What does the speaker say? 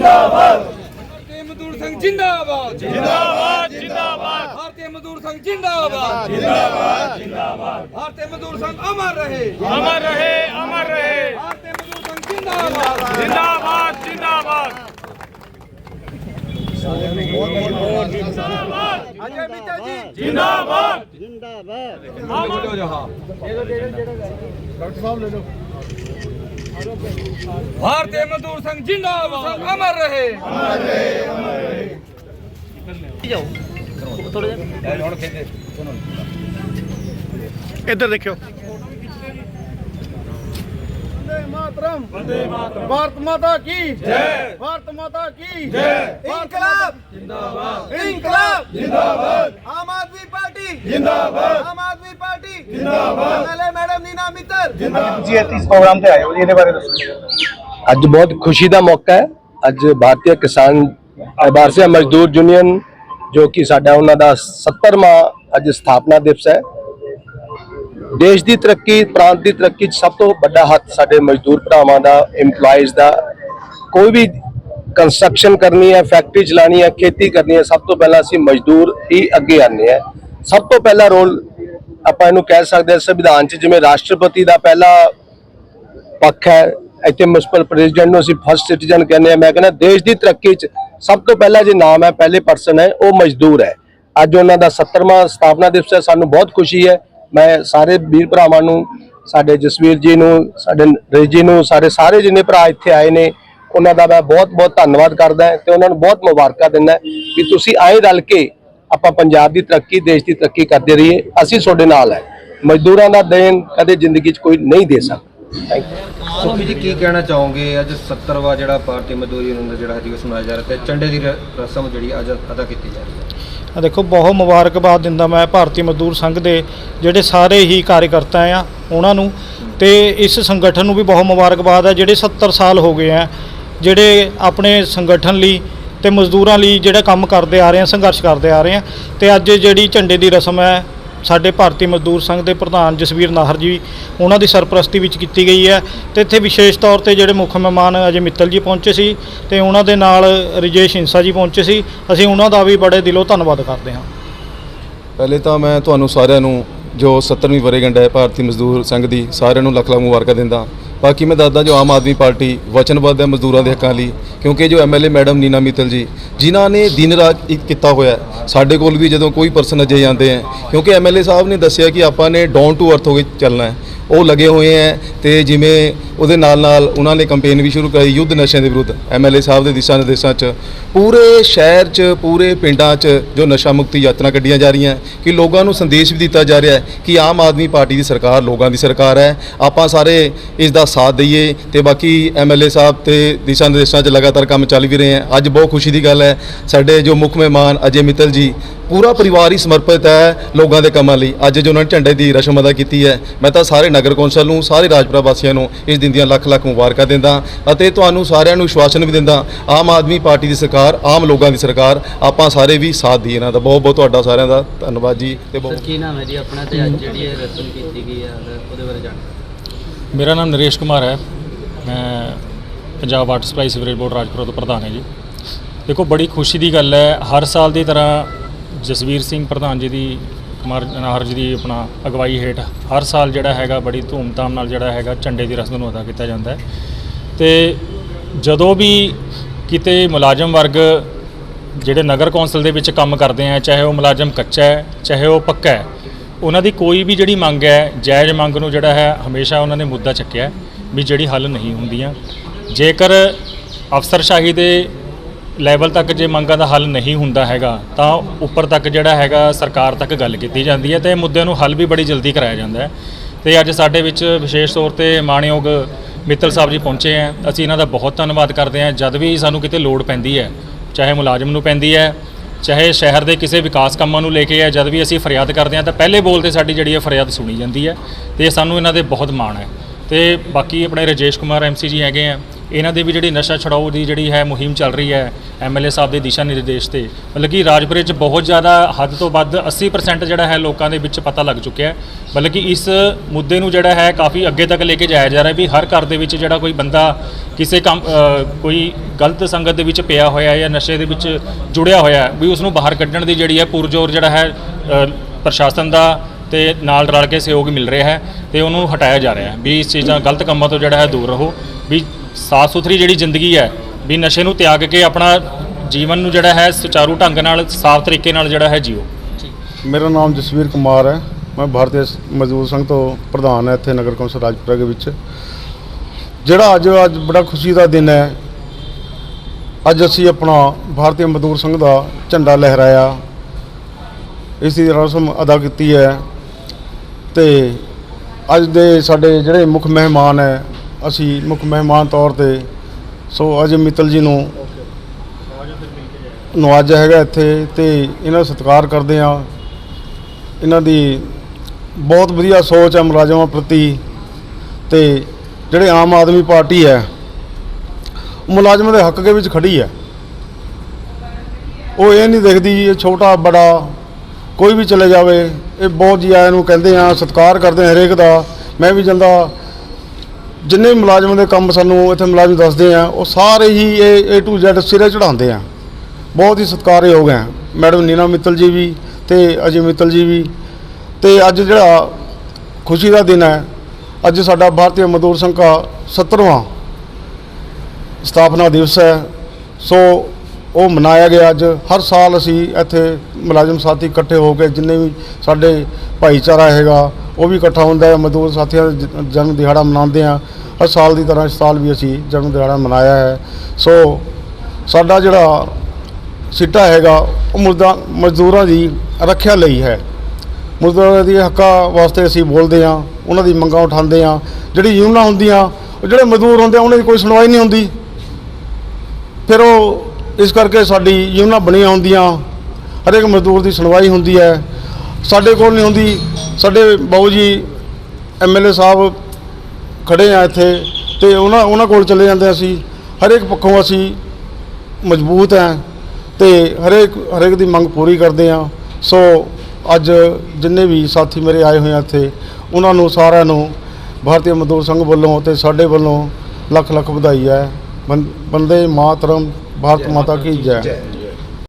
ਜਿੰਦਾਬਾਦ। ਭਾਰਤੀ ਮਜ਼ਦੂਰ ਸੰਘ ਜਿੰਦਾਬਾਦ। ਜਿੰਦਾਬਾਦ। ਜਿੰਦਾਬਾਦ। ਭਾਰਤੀ ਮਜ਼ਦੂਰ ਸੰਘ ਜਿੰਦਾਬਾਦ। ਜਿੰਦਾਬਾਦ। ਜਿੰਦਾਬਾਦ। ਭਾਰਤੀ ਮਜ਼ਦੂਰ ਸੰਘ ਅਮਰ ਰਹੇ। ਅਮਰ ਰਹੇ ਅਮਰ ਰਹੇ। ਭਾਰਤੀ ਮਜ਼ਦੂਰ ਸੰਘ ਜਿੰਦਾਬਾਦ। ਜਿੰਦਾਬਾਦ ਜਿੰਦਾਬਾਦ। ਅਜੇ ਮਿੱਤਲ ਜੀ ਜਿੰਦਾਬਾਦ ਭਾਰਤੀ ਮਜ਼ਦੂਰ ਸੰਘ ਜਿੰਦਾਬਾਦ ਅਮਰ ਰਹੇ ਅਮਰ ਇੱਧਰ ਦੇਖਿਓ मातरम वंदे मातरम भारत माता की जय भारत माता की जय इनकलाब जिंदाबाद इनकलाब जिंदाबाद आम आदमी पार्टी जिंदाबाद ਅੱਜ ਬਹੁਤ ਖੁਸ਼ੀ ਦਾ ਮੌਕਾ ਹੈ। ਅੱਜ ਭਾਰਤੀ ਕਿਸਾਨ ਬਾਰਸੀਆ ਮਜ਼ਦੂਰ ਯੂਨੀਅਨ ਜੋ ਕਿ ਸਾਡਾ ਉਹਨਾਂ ਦਾ 70ਵਾਂ ਅੱਜ ਸਥਾਪਨਾ ਦਿਵਸ ਹੈ। ਦੇਸ਼ ਦੀ ਤਰੱਕੀ ਪ੍ਰਾਂਤ ਦੀ ਤਰੱਕੀ 'ਚ ਸਭ ਤੋਂ ਵੱਡਾ ਹੱਥ ਸਾਡੇ ਮਜ਼ਦੂਰ ਭਰਾਵਾਂ ਦਾ EMPLOYEES ਦਾ। ਕੋਈ ਵੀ ਕੰਸਟਰਕਸ਼ਨ ਕਰਨੀ ਹੈ ਫੈਕਟਰੀ ਚਲਾਣੀ ਹੈ ਖੇਤੀ ਕਰਨੀ ਹੈ ਸਭ ਤੋਂ ਪਹਿਲਾਂ ਅਸੀਂ ਮਜ਼ਦੂਰ ਹੀ ਅੱਗੇ ਆਨੇ ਆ ਸਭ ਤੋਂ ਪਹਿਲਾ ਰੋਲ ਆਪਾਂ ਇਹਨੂੰ ਕਹਿ ਸਕਦੇ ਹਾਂ ਸੰਵਿਧਾਨ 'ਚ, ਜਿਵੇਂ ਰਾਸ਼ਟਰਪਤੀ ਦਾ ਪਹਿਲਾ ਪੱਖ ਹੈ, ਇੱਥੇ ਮਿਊਨਿਸਪਲ ਪ੍ਰੈਜ਼ੀਡੈਂਟ ਨੂੰ ਅਸੀਂ ਫਸਟ ਸਿਟੀਜ਼ਨ ਕਹਿੰਦੇ ਆ ਮੈਂ ਕਹਿੰਦਾ ਦੇਸ਼ ਦੀ ਤਰੱਕੀ 'ਚ ਸਭ ਤੋਂ ਪਹਿਲਾ ਜੇ ਨਾਮ ਹੈ, ਪਹਿਲੇ ਪਰਸਨ ਹੈ, ਉਹ ਮਜ਼ਦੂਰ ਹੈ। ਅੱਜ ਉਹਨਾਂ ਦਾ 70ਵਾਂ ਸਥਾਪਨਾ ਦਿਵਸ ਹੈ, ਸਾਨੂੰ ਬਹੁਤ ਖੁਸ਼ੀ ਹੈ। ਮੈਂ ਸਾਰੇ ਵੀਰ ਭਰਾਵਾਂ ਨੂੰ, ਸਾਡੇ ਜਸਵੀਰ ਜੀ ਨੂੰ, ਸਾਡੇ ਨਰੇਸ਼ ਜੀ ਨੂੰ, ਸਾਡੇ ਸਾਰੇ ਜਿੰਨੇ ਭਰਾ ਇੱਥੇ ਆਏ ਨੇ, ਉਹਨਾਂ ਦਾ ਮੈਂ ਬਹੁਤ ਬਹੁਤ ਧੰਨਵਾਦ ਕਰਦਾ ਹਾਂ ਤੇ ਉਹਨਾਂ ਨੂੰ ਬਹੁਤ ਮੁਬਾਰਕਾਂ ਦਿੰਦਾ ਕਿ ਤੁਸੀਂ ਆਏ ਰਲ ਕੇ ਆਪਾਂ ਪੰਜਾਬ ਦੀ ਤਰੱਕੀ ਦੇਸ਼ ਦੀ ਤਰੱਕੀ ਕਰਦੇ ਰਹੀਏ। ਅਸੀਂ ਤੁਹਾਡੇ ਨਾਲ ਹੈ। ਮਜ਼ਦੂਰਾਂ ਦਾ ਦੇਣ ਕਦੇ ਜ਼ਿੰਦਗੀ 'ਚ ਕੋਈ ਨਹੀਂ ਦੇ ਸਕਦਾ। ਥੈਂਕ ਯੂ ਸੁਖੀ ਜੀ ਕੀ ਕਹਿਣਾ ਚਾਹੋਗੇ? ਅੱਜ 70ਵਾਂ ਜਿਹੜਾ ਭਾਰਤੀ ਮਜ਼ਦੂਰ ਯੂਨੀਅਨ ਦਾ ਜਿਹੜਾ ਦਿਵਸ ਮਨਾਇਆ ਜਾ ਰਿਹਾ ਤੇ ਝੰਡੇ ਦੀ ਰਸਮ ਜਿਹੜੀ ਅੱਜ ਅਦਾ ਕੀਤੀ ਜਾ ਰਹੀ ਹੈ। ਆ ਦੇਖੋ ਬਹੁਤ ਮੁਬਾਰਕਬਾਦ ਦਿੰਦਾ ਮੈਂ ਭਾਰਤੀ ਮਜ਼ਦੂਰ ਸੰਘ ਦੇ ਜਿਹੜੇ ਸਾਰੇ ਹੀ ਕਾਰਜਕਰਤਾ ਆ ਉਹਨਾਂ ਨੂੰ ਤੇ ਇਸ ਸੰਗਠਨ ਨੂੰ ਵੀ ਬਹੁਤ ਮੁਬਾਰਕਬਾਦ ਹੈ ਜਿਹੜੇ 70 ਸਾਲ ਹੋ ਗਏ ਆ ਜਿਹੜੇ ਆਪਣੇ ਸੰਗਠਨ ਲਈ ਤੇ ਮਜ਼ਦੂਰਾਂ ਲਈ ਜਿਹੜਾ ਕੰਮ ਕਰਦੇ ਆ ਰਹੇ ਆ, ਸੰਘਰਸ਼ ਕਰਦੇ ਆ ਰਹੇ ਆ। ਤੇ ਅੱਜ ਜਿਹੜੀ ਝੰਡੇ ਦੀ ਰਸਮ ਹੈ, ਸਾਡੇ ਭਾਰਤੀ ਮਜ਼ਦੂਰ ਸੰਘ ਦੇ ਪ੍ਰਧਾਨ ਜਸਵੀਰ ਨਾਹਰ ਜੀ, ਉਹਨਾਂ ਦੀ ਸਰਪ੍ਰਸਤੀ ਵਿੱਚ ਕੀਤੀ ਗਈ ਹੈ। ਤੇ ਇੱਥੇ ਵਿਸ਼ੇਸ਼ ਤੌਰ ਤੇ ਜਿਹੜੇ ਮੁੱਖ ਮਹਿਮਾਨ ਅਜੇ ਮਿੱਤਲ ਜੀ ਪਹੁੰਚੇ ਸੀ ਤੇ ਉਹਨਾਂ ਦੇ ਨਾਲ ਰਜੇਸ਼ ਹਿੰਸਾ ਜੀ ਪਹੁੰਚੇ ਸੀ। ਅਸੀਂ ਉਹਨਾਂ ਦਾ ਵੀ ਬੜੇ ਦਿਲੋਂ ਧੰਨਵਾਦ ਕਰਦੇ ਹਾਂ। ਪਹਿਲੇ ਤਾਂ ਮੈਂ ਤੁਹਾਨੂੰ ਸਾਰਿਆਂ ਨੂੰ, ਜੋ 70ਵੀਂ ਵਰ੍ਹੇਗੰਢ ਹੈ ਭਾਰਤੀ ਮਜ਼ਦੂਰ ਸੰਘ ਦੀ, ਸਾਰਿਆਂ ਨੂੰ ਲੱਖ ਲੱਖ ਮੁਬਾਰਕਾਂ ਦਿੰਦਾ। ਬਾਕੀ ਮੈਂ ਦੱਸਦਾ ਜੋ ਆਮ ਆਦਮੀ ਪਾਰਟੀ ਵਚਨਬੱਧ ਹੈ ਮਜ਼ਦੂਰਾਂ ਦੇ ਹੱਕਾਂ ਲਈ, ਕਿਉਂਕਿ ਜੋ ਐਮਐਲਏ ਮੈਡਮ ਨੀਨਾ ਮਿੱਤਲ ਜੀ, ਜਿਨ੍ਹਾਂ ਨੇ ਦਿਨ ਰਾਤ ਇੱਕ ਕੀਤਾ ਹੋਇਆ ਸਾਡੇ ਕੋਲ ਵੀ ਜਦੋਂ ਕੋਈ ਪਰਸਨ ਅਜੇ ਜਾਂਦੇ ਹੈ, ਕਿਉਂਕਿ ਐਮਐਲਏ ਸਾਹਿਬ ਨੇ ਦੱਸਿਆ ਕਿ ਆਪਾਂ ਨੇ ਡਾਊਨ ਟੂ ਅਰਥ ਹੋ ਕੇ ਚੱਲਣਾ ਹੈ। ਉਹ ਲੱਗੇ ਹੋਏ ਹੈ ਤੇ ਜਿਵੇਂ ਉਹਦੇ ਨਾਲ ਨਾਲ ਉਹਨਾਂ ਨੇ ਕੈਂਪੇਨ ਵੀ ਸ਼ੁਰੂ ਕਰਾਈ ਯੁੱਧ ਨਸ਼ਿਆਂ ਦੇ ਵਿਰੁੱਧ ਐਮਐਲਏ ਸਾਹਿਬ ਦੇ ਦਿਸ਼ਾ ਨਿਰਦੇਸ਼ਾਂ 'ਚ, ਪੂਰੇ ਸ਼ਹਿਰ 'ਚ, ਪੂਰੇ ਪਿੰਡਾਂ 'ਚ ਜੋ ਨਸ਼ਾ ਮੁਕਤੀ ਯਾਤਰਾ ਕੱਢੀਆਂ ਜਾ ਰਹੀਆਂ ਕਿ ਲੋਕਾਂ ਨੂੰ ਸੰਦੇਸ਼ ਵੀ ਦਿੱਤਾ ਜਾ ਰਿਹਾ ਹੈ ਕਿ ਆਮ ਆਦਮੀ ਪਾਰਟੀ ਦੀ ਸਰਕਾਰ ਲੋਕਾਂ ਦੀ ਸਰਕਾਰ ਹੈ, ਆਪਾਂ ਸਾਰੇ ਇਸ ਦਾ ਸਾਥ ਦਈਏ ਤੇ ਬਾਕੀ ਐਮਐਲਏ ਸਾਹਿਬ ਤੇ ਦਿਸ਼ਾ ਨਿਰਦੇਸ਼ਾਂ 'ਚ ਲਗਾਤਾਰ ਕੰਮ ਚੱਲ ਵੀ ਰਹੇ ਹੈ। ਅੱਜ ਬਹੁਤ ਖੁਸ਼ੀ ਦੀ ਗੱਲ ਹੈ, ਸਾਡੇ ਜੋ ਮੁੱਖ ਮਹਿਮਾਨ ਅਜੇ ਮਿੱਤਲ ਜੀ ਪੂਰਾ ਪਰਿਵਾਰ ਹੀ ਸਮਰਪਿਤ ਹੈ ਲੋਕਾਂ ਦੇ ਕੰਮਾਂ ਲਈ। ਅੱਜ ਜੋ ਉਹਨਾਂ ਨੇ ਝੰਡੇ ਦੀ ਰਸਮ ਅਦਾ ਕੀਤੀ ਹੈ ਮੈਂ ਤਾਂ ਸਾਰੇ ਨਗਰ ਕੌਂਸਲ ਨੂੰ ਸਾਰੇ ਰਾਜਪੁਰਾ ਵਾਸੀਆਂ ਨੂੰ ਇਸ ਦਿਨ ਦੀਆਂ ਲੱਖ ਲੱਖ ਮੁਬਾਰਕਾਂ ਦਿੰਦਾ ਅਤੇ ਤੁਹਾਨੂੰ ਸਾਰਿਆਂ ਨੂੰ ਵਿਸ਼ਵਾਸਨ ਵੀ ਦਿੰਦਾ ਆਮ ਆਦਮੀ ਪਾਰਟੀ ਦੀ ਸਰਕਾਰ ਆਮ ਲੋਕਾਂ ਦੀ ਸਰਕਾਰ ਆਪਾਂ ਸਾਰੇ ਵੀ ਸਾਥ ਦੀ ਇਹਨਾਂ ਦਾ। ਬਹੁਤ ਬਹੁਤ ਤੁਹਾਡਾ ਸਾਰਿਆਂ ਦਾ ਧੰਨਵਾਦ ਜੀ ਤੇ ਬਹੁਤ ਕੀ ਨਾਮ ਹੈ ਜੀ ਆਪਣਾ ਤੇ ਅੱਜ ਜਿਹੜੀ ਇਹ ਰਸਮ ਕੀਤੀ ਗਈ ਹੈ ਉਹਦੇ ਬਾਰੇ ਜਾਣਕਾਰੀ ਮੇਰਾ ਨਾਮ ਨਰੇਸ਼ ਕੁਮਾਰ ਹੈ। ਮੈਂ Punjab water supply sewerage board Rajpura ਤੋਂ ਪ੍ਰਧਾਨ ਹੈ ਜੀ। ਦੇਖੋ ਬੜੀ ਖੁਸ਼ੀ ਦੀ ਗੱਲ ਹੈ ਹਰ ਸਾਲ ਦੀ ਤਰ੍ਹਾਂ ਜਸਵੀਰ ਸਿੰਘ ਪ੍ਰਧਾਨ ਜੀ ਦੀ, ਕੁਮਾਰ ਨਾਹਰ ਜੀ ਦੀ ਆਪਣਾ ਅਗਵਾਈ ਹੇਠ ਹਰ ਸਾਲ ਜਿਹੜਾ ਹੈਗਾ ਬੜੀ ਧੂਮਧਾਮ ਨਾਲ ਜਿਹੜਾ ਹੈਗਾ ਝੰਡੇ ਦੀ ਰਸਮ ਨੂੰ ਅਦਾ ਕੀਤਾ ਜਾਂਦਾ ਹੈ। ਤੇ ਜਦੋਂ ਵੀ ਕਿਤੇ ਮੁਲਾਜ਼ਮ ਵਰਗ ਜਿਹੜੇ ਨਗਰ ਕੌਂਸਲ ਦੇ ਵਿੱਚ ਕੰਮ ਕਰਦੇ ਆ, ਚਾਹੇ ਉਹ ਮੁਲਾਜ਼ਮ ਕੱਚਾ ਹੈ, ਚਾਹੇ ਉਹ ਪੱਕਾ ਹੈ, ਉਹਨਾਂ ਦੀ ਕੋਈ ਵੀ ਜਿਹੜੀ ਮੰਗ ਹੈ, ਜਾਇਜ਼ ਮੰਗ ਨੂੰ ਜਿਹੜਾ ਹੈ, ਹਮੇਸ਼ਾ ਉਹਨਾਂ ਨੇ ਮੁੱਦਾ ਚੱਕਿਆ ਵੀ ਜਿਹੜੀ ਹੱਲ ਨਹੀਂ ਹੁੰਦੀਆਂ। ਜੇਕਰ ਅਫਸਰਸ਼ਾਹੀ ਦੇ ਲੈਵਲ ਤੱਕ ਜੇ ਮੰਗਾਂ ਦਾ ਹੱਲ ਨਹੀਂ ਹੁੰਦਾ ਹੈਗਾ, ਤਾਂ ਉੱਪਰ ਤੱਕ ਜਿਹੜਾ ਹੈਗਾ ਸਰਕਾਰ ਤੱਕ ਗੱਲ ਕੀਤੀ ਜਾਂਦੀ ਹੈ ਤੇ ਇਹ ਮੁੱਦੇ ਨੂੰ ਹੱਲ ਵੀ ਬੜੀ ਜਲਦੀ ਕਰਾਇਆ ਜਾਂਦਾ ਹੈ। ਤੇ ਅੱਜ ਸਾਡੇ ਵਿੱਚ ਵਿਸ਼ੇਸ਼ ਤੌਰ ਤੇ ਮਾਣਯੋਗ ਮਿੱਤਲ ਸਾਹਿਬ ਜੀ ਪਹੁੰਚੇ ਹੈ। ਅਸੀਂ ਇਹਨਾਂ ਦਾ ਬਹੁਤ ਧੰਨਵਾਦ ਕਰਦੇ ਹਾਂ। ਜਦ ਵੀ ਸਾਨੂੰ ਕਿਤੇ ਲੋੜ ਪੈਂਦੀ ਹੈ, ਚਾਹੇ ਮੁਲਾਜ਼ਮ ਨੂੰ ਪੈਂਦੀ ਹੈ, ਚਾਹੇ ਸ਼ਹਿਰ ਦੇ ਕਿਸੇ ਵਿਕਾਸ ਕੰਮਾਂ ਨੂੰ ਲੈ ਕੇ ਆ ਜਦ ਵੀ ਅਸੀਂ ਫਰਿਆਦ ਕਰਦੇ ਹਾਂ ਤਾਂ ਪਹਿਲੇ ਬੋਲ ਤੇ ਸਾਡੀ ਜਿਹੜੀ ਹੈ ਫਰਿਆਦ ਸੁਣੀ ਜਾਂਦੀ ਹੈ ਤੇ ਸਾਨੂੰ ਇਹਨਾਂ ਦੇ ਬਹੁਤ ਮਾਣ ਹੈ। ਤੇ ਬਾਕੀ ਆਪਣੇ ਰਜੇਸ਼ ਕੁਮਾਰ ਐਮਸੀ ਜੀ ਹੈਗੇ ਆ ਇਹਨਾਂ ਦੇ ਵੀ ਜਿਹੜੀ ਨਸ਼ਾ ਛੁਡਾਓ ਦੀ ਜਿਹੜੀ ਹੈ ਮੁਹਿੰਮ ਚੱਲ ਰਹੀ ਹੈ ਐਮਐਲਏ ਸਾਹਿਬ ਦੇ ਦਿਸ਼ਾ ਨਿਰਦੇਸ਼ ਤੇ, ਮਤਲਬ ਕਿ ਰਾਜਪੁਰੇ 'ਚ ਬਹੁਤ ਜ਼ਿਆਦਾ ਹੱਦ ਤੋਂ ਵੱਧ 80% ਜਿਹੜਾ ਹੈ ਲੋਕਾਂ ਦੇ ਵਿੱਚ ਪਤਾ ਲੱਗ ਚੁੱਕਿਆ ਹੈ। ਕਿ ਇਸ ਮੁੱਦੇ ਨੂੰ ਜਿਹੜਾ ਹੈ ਕਾਫੀ ਅੱਗੇ ਤੱਕ ਲੈ ਕੇ ਜਾਇਆ ਜਾ ਰਿਹਾ ਵੀ ਹਰ ਘਰ ਦੇ ਵਿੱਚ ਜਿਹੜਾ ਕੋਈ ਬੰਦਾ ਕਿਸੇ ਕੰਮ ਕੋਈ ਗਲਤ ਸੰਗਤ ਦੇ ਵਿੱਚ ਪਿਆ ਹੋਇਆ ਜਾਂ ਨਸ਼ੇ ਦੇ ਵਿੱਚ ਜੁੜਿਆ ਹੋਇਆ ਵੀ ਉਸ ਨੂੰ ਬਾਹਰ ਕੱਢਣ ਦੀ ਜਿਹੜੀ ਹੈ ਪੁਰਜੋਰ ਜਿਹੜਾ ਹੈ ਪ੍ਰਸ਼ਾਸਨ ਦਾ ਤੇ ਨਾਲ ਰਲ ਕੇ ਸਹਿਯੋਗ ਮਿਲ ਰਿਹਾ ਹੈ ਤੇ ਉਹਨੂੰ ਹਟਾਇਆ ਜਾ ਰਿਹਾ ਹੈ ਵੀ ਇਸ ਚੀਜ਼ਾਂ, ਗਲਤ ਕੰਮਾਂ ਤੋਂ ਜਿਹੜਾ ਹੈ ਦੂਰ ਰਹੋ, ਵੀ ਸਾਫ਼ ਸੁਥਰੀ ਜਿਹੜੀ ਜ਼ਿੰਦਗੀ ਹੈ, ਵੀ ਨਸ਼ੇ ਨੂੰ ਤਿਆਗ ਕੇ ਆਪਣਾ ਜੀਵਨ ਨੂੰ ਜਿਹੜਾ ਹੈ, ਸੁਚਾਰੂ ਢੰਗ ਨਾਲ, ਸਾਫ਼ ਤਰੀਕੇ ਨਾਲ ਜਿਹੜਾ ਹੈ ਜੀਓ। ਮੇਰਾ ਨਾਮ ਜਸਵੀਰ ਕੁਮਾਰ ਹੈ। ਮੈਂ ਭਾਰਤੀ ਮਜ਼ਦੂਰ ਸੰਘ ਤੋਂ ਪ੍ਰਧਾਨ ਹੈ ਇੱਥੇ ਨਗਰ ਕੌਂਸਲ ਰਾਜਪੁਰਾ ਦੇ ਵਿੱਚ। ਜਿਹੜਾ ਅੱਜ ਅੱਜ ਬੜਾ ਖੁਸ਼ੀ ਦਾ ਦਿਨ ਹੈ। ਅੱਜ ਅਸੀਂ ਆਪਣਾ ਭਾਰਤੀ ਮਜ਼ਦੂਰ ਸੰਘ ਦਾ ਝੰਡਾ ਲਹਿਰਾਇਆ। ਇਸ ਦੀ ਰਸਮ ਅਦਾ ਕੀਤੀ ਹੈ। ਤੇ ਅੱਜ ਦੇ ਸਾਡੇ ਜਿਹੜੇ ਮੁੱਖ ਮਹਿਮਾਨ ਹੈ ਅਸੀਂ ਮੁੱਖ ਮਹਿਮਾਨ ਤੌਰ ਤੇ, ਸੋ ਅਜੇ ਮਿੱਤਲ ਜੀ ਨੂੰ ਨਵਾਜਿਆ ਹੈਗਾ ਇੱਥੇ ਤੇ ਇਹਨਾਂ ਦਾ ਸਤਿਕਾਰ ਕਰਦੇ ਆ ਇਹਨਾਂ ਦੀ ਬਹੁਤ ਵਧੀਆ ਸੋਚ ਹੈ ਮੁਲਾਜ਼ਮਾਂ ਪ੍ਰਤੀ ਤੇ ਜਿਹੜੇ ਆਮ ਆਦਮੀ ਪਾਰਟੀ ਹੈ ਮੁਲਾਜ਼ਮਾਂ ਦੇ ਹੱਕ ਦੇ ਵਿੱਚ ਖੜੀ ਹੈ। ਉਹ ਇਹ ਨਹੀਂ ਦੇਖਦੀ ਇਹ ਛੋਟਾ ਬੜਾ ਕੋਈ ਵੀ ਚਲੇ ਜਾਵੇ, ਇਹ ਬਹੁਤ ਜੀ ਆਇਆਂ ਨੂੰ ਕਹਿੰਦੇ ਆ ਸਤਿਕਾਰ ਕਰਦੇ ਆ ਹਰੇਕ ਦਾ। ਮੈਂ ਵੀ ਜਾਂਦਾ ਜਿੰਨੇ ਮੁਲਾਜ਼ਮਾਂ ਦੇ ਕੰਮ ਸਾਨੂੰ ਇੱਥੇ ਮੁਲਾਜ਼ਮ ਦੱਸਦੇ ਆ, ਉਹ ਸਾਰੇ ਹੀ ਇਹ A to Z ਸਿਰੇ ਚੜਾਉਂਦੇ ਆ। ਬਹੁਤ ਹੀ ਸਤਿਕਾਰਯੋਗ ਹੈ ਮੈਡਮ ਨੀਨਾ ਮਿੱਤਲ ਜੀ ਵੀ ਤੇ ਅਜੇ ਮਿੱਤਲ ਜੀ ਵੀ। ਤੇ ਅੱਜ ਜਿਹੜਾ ਖੁਸ਼ੀ ਦਾ ਦਿਨ ਹੈ, ਅੱਜ ਸਾਡਾ ਭਾਰਤੀ ਮਜ਼ਦੂਰ ਸੰਘ ਦਾ 70ਵਾਂ ਸਥਾਪਨਾ ਦਿਵਸ ਹੈ। ਸੋ ਉਹ ਮਨਾਇਆ ਗਿਆ ਅੱਜ। ਹਰ ਸਾਲ ਅਸੀਂ ਇੱਥੇ ਮੁਲਾਜ਼ਮ ਸਾਥੀ ਇਕੱਠੇ ਹੋ ਕੇ ਜਿੰਨੇ ਵੀ ਸਾਡੇ ਭਾਈਚਾਰਾ ਹੈਗਾ, ਉਹ ਵੀ ਇਕੱਠਾ ਹੁੰਦਾ ਹੈ। ਮਜ਼ਦੂਰ ਸਾਥੀਆਂ ਦਾ ਜਨਮ ਦਿਹਾੜਾ ਮਨਾਉਂਦੇ ਆ ਹਰ ਸਾਲ ਦੀ ਤਰ੍ਹਾਂ ਇਸ ਸਾਲ ਵੀ ਅਸੀਂ ਜਨਮ ਦਿਹਾੜਾ ਮਨਾਇਆ ਹੈ। ਸੋ ਸਾਡਾ ਜਿਹੜਾ ਸਿੱਟਾ ਹੈਗਾ, ਉਹ ਮੁਰਦਾ ਮਜ਼ਦੂਰਾਂ ਦੀ ਰੱਖਿਆ ਲਈ ਹੈ। ਮਜ਼ਦੂਰਾਂ ਦੀ ਹੱਕਾਂ ਵਾਸਤੇ ਅਸੀਂ ਬੋਲਦੇ ਹਾਂ, ਉਹਨਾਂ ਦੀ ਮੰਗਾਂ ਉਠਾਉਂਦੇ ਹਾਂ। ਜਿਹੜੀ ਯੂਨੀਅਨਾਂ ਹੁੰਦੀਆਂ, ਉਹ ਜਿਹੜੇ ਮਜ਼ਦੂਰ ਹੁੰਦੇ ਆ, ਉਹਨਾਂ ਦੀ ਕੋਈ ਸੁਣਵਾਈ ਨਹੀਂ ਹੁੰਦੀ। ਫਿਰ ਉਹ ਇਸ ਕਰਕੇ ਸਾਡੀ ਯੂਨੀਅਨਾਂ ਬਣੀਆਂ ਹੁੰਦੀਆਂ, ਹਰੇਕ ਮਜ਼ਦੂਰ ਦੀ ਸੁਣਵਾਈ ਹੁੰਦੀ ਹੈ। ਸਾਡੇ ਕੋਲ ਨਹੀਂ ਹੁੰਦੀ, ਸਾਡੇ ਬਾਊ ਜੀ ਐਮਐਲਏ ਸਾਹਿਬ ਖੜੇ ਆ ਇੱਥੇ ਤੇ ਉਹਨਾਂ ਉਹਨਾਂ ਕੋਲ ਚਲੇ ਜਾਂਦੇ ਅਸੀਂ। ਹਰੇਕ ਪੱਖੋਂ ਅਸੀਂ ਮਜ਼ਬੂਤ ਹੈ ਤੇ ਹਰੇਕ ਹਰੇਕ ਦੀ ਮੰਗ ਪੂਰੀ ਕਰਦੇ ਆ। ਸੋ ਅੱਜ ਜਿੰਨੇ ਵੀ ਸਾਥੀ ਮੇਰੇ ਆਏ ਹੋਏ ਆ ਇੱਥੇ, ਉਹਨਾਂ ਨੂੰ ਸਾਰਿਆਂ ਨੂੰ ਭਾਰਤੀ ਮਜ਼ਦੂਰ ਸੰਘ ਵੱਲੋਂ ਤੇ ਸਾਡੇ ਵੱਲੋਂ ਲੱਖ ਲੱਖ ਵਧਾਈ ਹੈ। ਬੰ- ਬੰਦੇ ਮਾਤਰਮ ਭਾਰਤ ਮਾਤਾ ਕੀ ਜੈ?